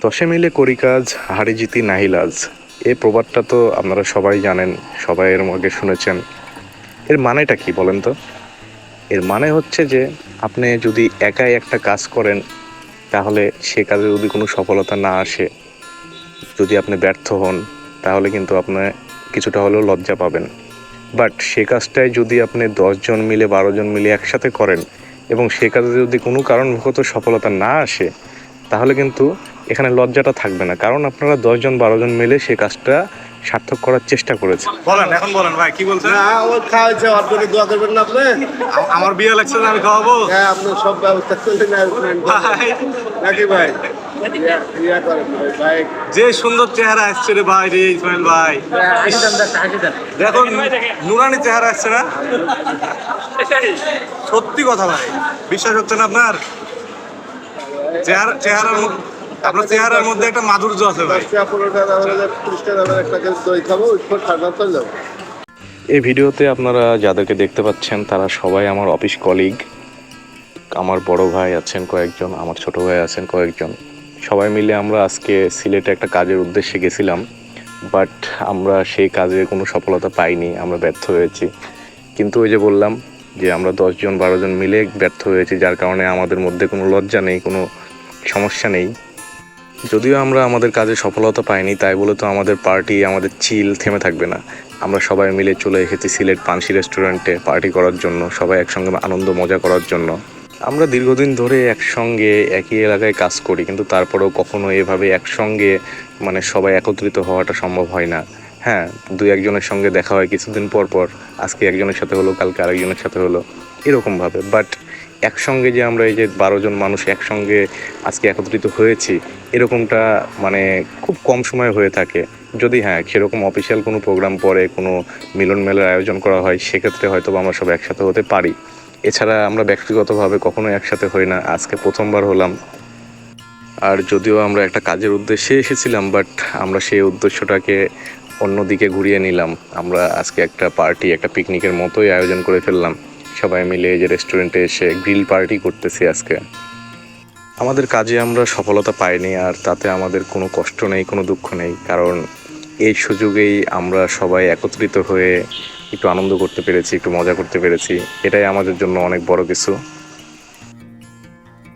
দশে মিলে করি কাজ, হারি জিতি নাহিলাজ এই প্রবাদটা তো আপনারা সবাই জানেন, সবাই এর আগে শুনেছেন। এর মানেটা কি বলেন তো? এর মানে হচ্ছে যে, আপনি যদি একাই একটা কাজ করেন, তাহলে সে কাজে যদি কোনো সফলতা না আসে, যদি আপনি ব্যর্থ হন, তাহলে কিন্তু আপনি কিছুটা হলেও লজ্জা পাবেন। বাট সে কাজটাই যদি আপনি দশজন মিলে, বারো জন মিলে একসাথে করেন, এবং সে কাজে যদি কোনো কারণবশত সফলতা না আসে, তাহলে কিন্তু এখানে লজ্জাটা থাকবে না। কারণ আপনারা দশজন বারো জন মিলে সে কাজটা সার্থক করার চেষ্টা করেছেন। বলেন এখন বলেন ভাই কি বলছেন? না ও খাওয়াইছে আপনাকে দোয়া করবেন না আপনি? আমার বিয়ে লাগছে না আমি খাওয়াবো? হ্যাঁ আপনার সব ব্যবস্থা করলেন ভাই। নাকি ভাই? করেন ভাই, ভাই। যে সুন্দর চেহারা আসছে রে ভাই রে ইসমাইল ভাই। দেখুন নুরানি চেহারা আসছে না? সত্যি কথা ভাই বিশ্বাস হচ্ছে না আপনার? চেহারা চেহারার মধ্যে আপনার চেহারার মধ্যে একটা মাধুর্য আছে ভাই। এই ভিডিওতে আপনারা যাদেরকে দেখতে পাচ্ছেন তারা সবাই আমার অফিস কলিগ। আমার বড় ভাই আছেন কয়েকজন আমার ছোট ভাই আছেন কয়েকজন। সবাই মিলে আমরা আজকে সিলেটে একটা কাজের উদ্দেশ্যে গেছিলাম বাট আমরা সেই কাজে কোনো সফলতা পাইনি আমরা ব্যর্থ হয়েছি। কিন্তু ওই যে বললাম যে আমরা দশজন বারোজন মিলে ব্যর্থ হয়েছি যার কারণে আমাদের মধ্যে কোনো লজ্জা নেই কোনো সমস্যা নেই। যদিও আমরা আমাদের কাজে সফলতা পাইনি, তাই বলে তো আমাদের পার্টি আমাদের চিল থেমে থাকবে না। আমরা সবাই মিলে চলে এসেছি সিলেট পানসি রেস্টুরেন্টে পার্টি করার জন্য, সবাই একসঙ্গে আনন্দ, মজা করার জন্য। আমরা দীর্ঘদিন ধরে একসঙ্গে একই এলাকায় কাজ করি, কিন্তু তারপরেও কখনো এভাবে একসঙ্গে মানে সবাই একত্রিত হওয়াটা সম্ভব হয় না। হ্যাঁ দুই একজনের সঙ্গে দেখা হয় কিছুদিন পর পর, আজকে একজনের সাথে হলো, কালকে আরেকজনের সাথে হলো এরকমভাবে বাট একসঙ্গে যে আমরা এই যে বারো জন মানুষ একসঙ্গে আজকে একত্রিত হয়েছি, এরকমটা মানে খুব কম সময় হয়ে থাকে। যদি হ্যাঁ সেরকম অফিসিয়াল কোনো প্রোগ্রাম পরে কোনো মিলন মেলার আয়োজন করা হয়, সেক্ষেত্রে হয়তো আমরা সব একসাথে হতে পারি। এছাড়া আমরা ব্যক্তিগতভাবে কখনো একসাথে হই না, আজকে প্রথমবার হলাম। আর যদিও আমরা একটা কাজের উদ্দেশ্যে এসেছিলাম বাট আমরা সেই উদ্দেশ্যটাকে অন্যদিকে ঘুরিয়ে নিলাম। আমরা আজকে একটা পার্টি একটা পিকনিকের মতোই আয়োজন করে ফেললাম। সবাই মিলে যে রেস্টুরেন্টে এসে গ্রিল পার্টি করতেছি আজকে। আমাদের কাজে আমরা সফলতা পাইনি আর তাতে আমাদের কোনো কষ্ট নেই, কোনো দুঃখ নেই। কারণ এই সুযোগেই আমরা সবাই একত্রিত হয়ে একটু আনন্দ করতে পেরেছি, একটু মজা করতে পেরেছি। এটাই আমাদের জন্য অনেক বড় কিছু।